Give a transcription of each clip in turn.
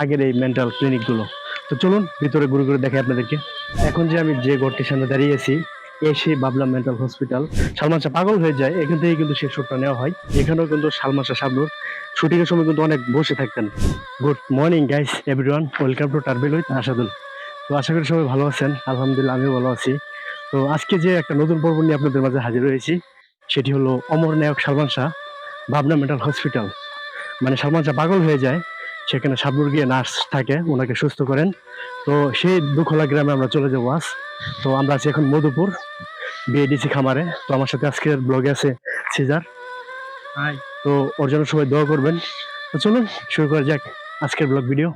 আগের এই মেন্টাল ক্লিনিকগুলো তো চলুন, ভিতরে ঘুরে ঘুরে দেখাই আপনাদেরকে। এখন যে আমি যে ঘরটির সামনে দাঁড়িয়ে আছি এই বাবলা মেন্টাল হসপিটাল সালমান শাহ পাগল হয়ে যায়, এখান থেকে কিন্তু সেই শুটটা নেওয়া হয়। এখানেও কিন্তু সালমান শাহ শাবনুর শুটিং এর সময় কিন্তু অনেক বসে থাকতেন। Good morning guys everyone welcome to travel with Asadul তো আশা করি সবাই ভালো আছেন। আলহামদুলিল্লাহ, আমিও ভালো আছি। তো আজকে যে একটা নতুন পর্ব নিয়ে আপনাদের মাঝে হাজির হয়েছি, সেটি হলো অমর নায়ক সালমান শাহ ভাবনা মেন্টাল হসপিটাল মানে সালমান শাহ পাগল হয়ে যায় সেখানে সাবুর গিয়ে নার্স থাকে ওনাকে সুস্থ করেন। তো সেই দুখোলা গ্রামে আমরা চলে যাব আজ। তো আমরা আছি এখন মধুপুর বিএডিসি খামারে। তো আমার সাথে আজকের ব্লগে আছে সিজার। তো ওর জন্য সবাই দোয়া করবেন। তো চলুন শুরু করা যাক আজকের ব্লগ ভিডিও।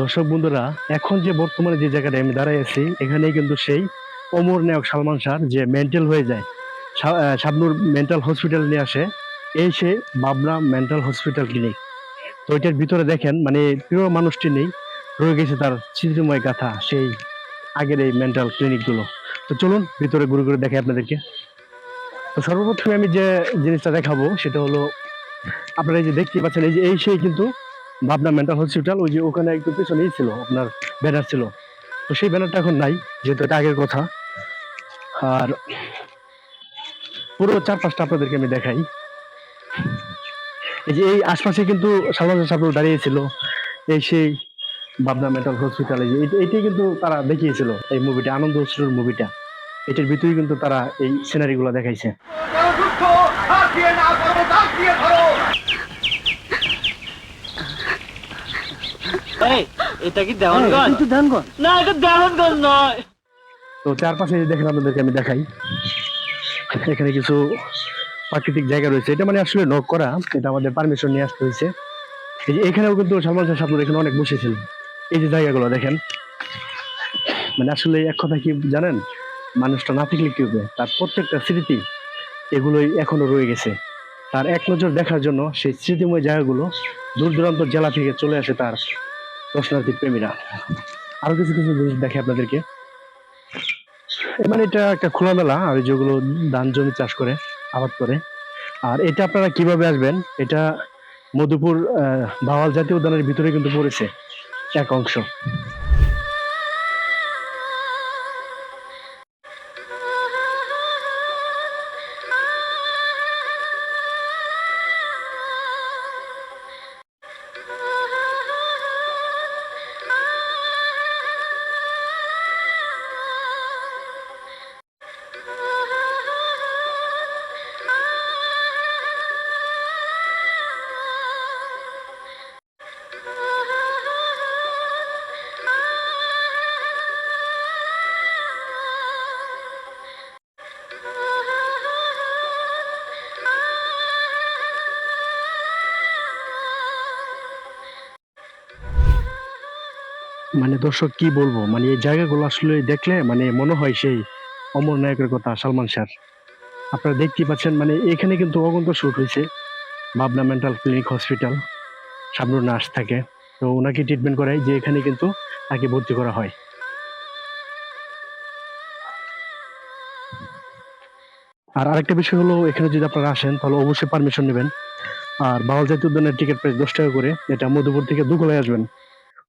দর্শক বন্ধুরা, এখন যে বর্তমানে যে জায়গাটা আমি দাঁড়াই আছি, এখানেই কিন্তু সেই অমর নায়ক সালমান শাহ যে মেন্টাল হয়ে যায়। শাবনুর মেন্টাল হসপিটাল নিয়ে আসে, এই সে বাবনা মেন্টাল হসপিটাল ক্লিনিক তো এটার ভিতরে দেখেন মানে প্রিয় মানুষটি নেই, রয়ে গেছে তার চিত্রময় গাথা, সেই আগের এই মেন্টাল ক্লিনিকগুলো তো চলুন, ভিতরে ঘুরে ঘুরে দেখাই আপনাদেরকে। তো সর্বপ্রথমে আমি যে জিনিসটা দেখাবো, সেটা হলো, আপনারা এই যে দেখতে পাচ্ছেন, এই যে, এই সেই কিন্তু ভাবনা মেন্টাল হসপিটাল, ওই যে ওখানে একটু পেছনেই ছিল, আপনার ব্যানার ছিল। তো সেই ব্যানারটা এখন নাই, যেহেতু এটা আগের কথা। আর পুরো চারপাশটা আপনাদেরকে আমি দেখাই। এই যে এই আশপাশে কিন্তু সালমান সাহেব দাঁড়িয়েছিল, এই সেই ভাবনা মেন্টাল হসপিটালে যে এটা- এটাই কিন্তু তারা দেখিয়েছিল, এই মুভিটা আনন্দ অশ্রুর মুভিটা এটার ভিতরেই কিন্তু তারা এই সিনারি গুলো দেখাইছে যুদ্ধ হাত দিয়ে না করো দাঁত দিয়ে ধরো এই এটা কি দেওয়ানগঞ্জ? কিন্তু দেনগঞ্জ না এটা দেওয়ানগঞ্জ নয়। তো চারপাশে দেখেন আপনাদেরকে আমি দেখাই। এখানে কিছু প্রাকৃতিক জায়গা রয়েছে। এটা মানে আসলে নক করা এটা আমাদের পারমিশন নিয়ে আসতে হয়েছে। এই যে এখানেও কিন্তু সালমান শাহ সাহেব এখানে অনেক বসেছিল। এই যে জায়গাগুলো দেখেন। মানে আসলে এক কথা কি জানেন? মানুষটা না থাকলে কি হবে? তার প্রত্যেকটা স্মৃতি এগুলোই এখনও রয়ে গেছে। তার এক নজর দেখার জন্য সেই স্মৃতিময় জায়গাগুলো দূর দূরান্ত জেলা থেকে চলে আসে তার দর্শনার্থী প্রেমীরা। আরও কিছু কিছু জিনিস দেখে আপনাদেরকে। মানে এটা একটা খোলামেলা আর যেগুলো ধান জমি চাষ করে, আবাদ করে। আর এটা আপনারা কীভাবে আসবেন? এটা মধুপুর ভাওয়াল জাতীয় উদ্যানের ভিতরে কিন্তু পড়েছে এক অংশ। মানে দর্শক কি বলব? মানে এই জায়গাগুলো আসলে দেখলে মানে মনে হয় সেই অমর নায়কের কথা, সালমান শাহ আপনারা দেখতে পাচ্ছেন মানে এখানে কিন্তু অগন্ত শুট হয়েছে। ভাবনা মেন্টাল ক্লিনিক হসপিটাল সামনুর নার্স থাকে। তো ওনাকে ট্রিটমেন্ট করায় যে এখানে কিন্তু তাকে ভর্তি করা হয়। আর আরেকটা বিষয় হলো, এখানে যদি আপনারা আসেন, তাহলে অবশ্যই পারমিশন নেবেন। আর বাউল জাতীয় উদ্যানের টিকিট প্রাইস দশ টাকা করে, এটা মধুপুর থেকে দুকলায় আসবেন।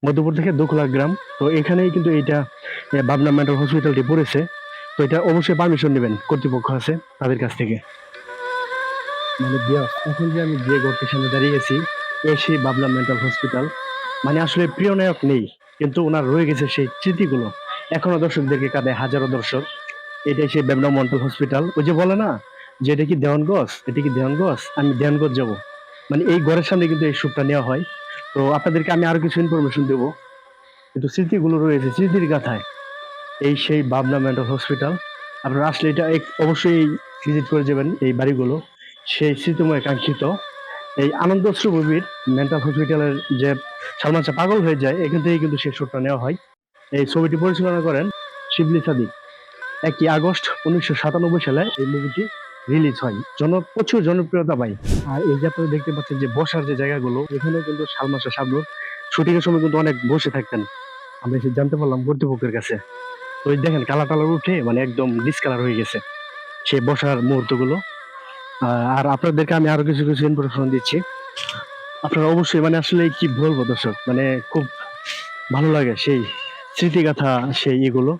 মধুপুর থেকে দুকলা গ্রাম। তো এখানেই কিন্তু এইটা এ, ভাবনা মেন্টাল হসপিটালটি পড়েছে। তো এটা অবশ্যই পারমিশন নেবেন কর্তৃপক্ষ আছে তাদের কাছ থেকে। মানে এখন যে আমি যে ঘরটির সামনে দাঁড়িয়েছি সেই বাবলা মেন্টাল হসপিটাল মানে আসলে প্রিয় নায়ক নেই কিন্তু ওনার রয়ে গেছে সেই স্মৃতিগুলো। এখনও দর্শকদেরকে কাঁদায় হাজারো দর্শক। এটাই সেই বাবলা মেন্টাল হসপিটাল ওই যে বলে না যে এটা কি দেওয়ানগঞ্জ এটা কি দেওয়ানগঞ্জ আমি দেওয়ানগঞ্জ যাব। মানে এই ঘরের সামনে কিন্তু এই শ্যুটটা নেওয়া হয়। তো আপনাদেরকে আমি আরও কিছু ইনফরমেশন দেবো। কিন্তু স্মৃতিগুলো রয়েছে, স্মৃতির গাথায়। এই সেই ভাবনা মেন্টাল হসপিটাল। আপনারা আসলে এটা এক- অবশ্যই ভিজিট করে যাবেন এই বাড়িগুলো। সেই স্মৃতিময় কাঙ্ক্ষিত। এই আনন্দশ্রী মুভির মেন্টাল হসপিটালের যে সালমান শাহ পাগল হয়ে যায়, এখান থেকে কিন্তু সেই শোটটা নেওয়া হয়। এই ছবিটি পরিচালনা করেন শিবলি সাদিক। একই আগস্ট উনিশশো সাতানব্বই সালে এই মুভিটি রিলিজ হয়। জন, প্রচুর জনপ্রিয়তা পায়। আর এই যে আপনারা দেখতে পাচ্ছেন যে বসার যে জায়গাগুলো, এখানেও কিন্তু শাহ শাবনুর শুটিং এর সময় কিন্তু অনেক বসে থাকতেন। আমরা এসে জানতে পারলাম কর্তৃপক্ষের কাছে। তো দেখেন, কালার টালার উঠে মানে একদম ডিসকালার হয়ে গেছে সেই বসার মুহূর্তগুলো। আর আপনাদেরকে আমি আরও কিছু কিছু ইনফরমেশন দিচ্ছি। আপনারা অবশ্যই মানে আসলে কি বলব দর্শক মানে খুব ভালো লাগে সেই স্মৃতিগাথা, সেই এগুলো।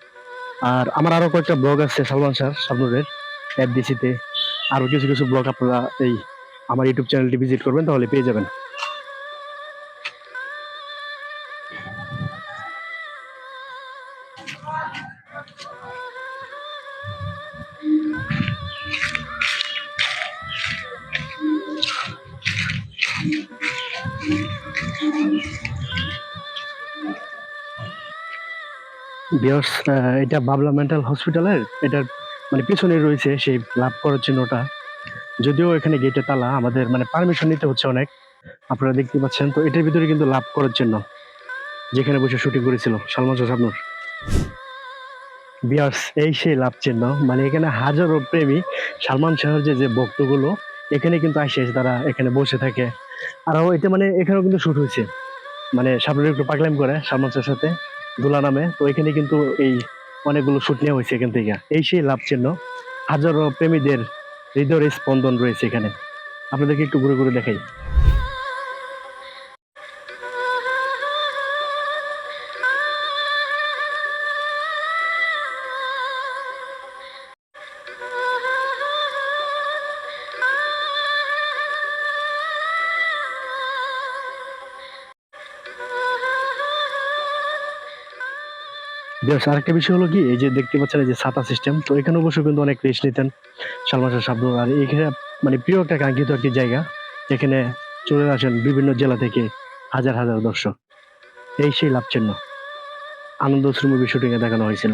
আর আমার আরও কয়েকটা ব্লগ আছে, সালমান স্যার শাবনুরের এফডিসিতে আরও কিছু কিছু ব্লগ আপনারা এই আমার ইউটিউব চ্যানেলটি ভিজিট করবেন, তাহলে পেয়ে যাবেন। এটা বাবলা মেন্টাল হসপিটালের এটার মানে পিছনে রয়েছে সেই লাভ করার চিহ্নটা। যদিও এখানে গেটে তালা, আমাদের মানে পারমিশন নিতে হচ্ছে অনেক। আপনারা দেখতে পাচ্ছেন, তো এটার ভিতরে কিন্তু লাভ করার জন্য যেখানে বসে শুটিং করেছিল সালমান শাহ শাবনুর বিয়ার্স এই সেই লাভ চিহ্ন মানে এখানে হাজারো প্রেমী, সালমান শাহর যে যে ভক্তগুলো, এখানে কিন্তু আসে তারা এখানে বসে থাকে। আরও এটা মানে এখানেও কিন্তু শুট হয়েছে। মানে শাবনুর একটু পাগলাম করে সালমান শাহের সাথে, দোলা নামে, তো এখানে কিন্তু এই অনেকগুলো শুট নেওয়া হয়েছে এখান থেকে। এই সেই লাভ চিহ্ন। হাজারো প্রেমীদের হৃদয় স্পন্দন রয়েছে এখানে। আপনাদেরকে একটু ঘুরে ঘুরে দেখাই। বেশ, আরেকটা বিষয় হলো কি, এই যে দেখতে পাচ্ছেন এই যে ছাতা সিস্টেম তো এখানে অবশ্য কিন্তু অনেক রেস্ট নিতেন শাহ শাবনুর আর এখানে মানে প্রিয় একটা কাঙ্ক্ষিত একটি জায়গা, যেখানে চলে আসেন বিভিন্ন জেলা থেকে হাজার হাজার দর্শক। এই সেই লাভ চিহ্ন আনন্দ শুটিং এ দেখানো হয়েছিল।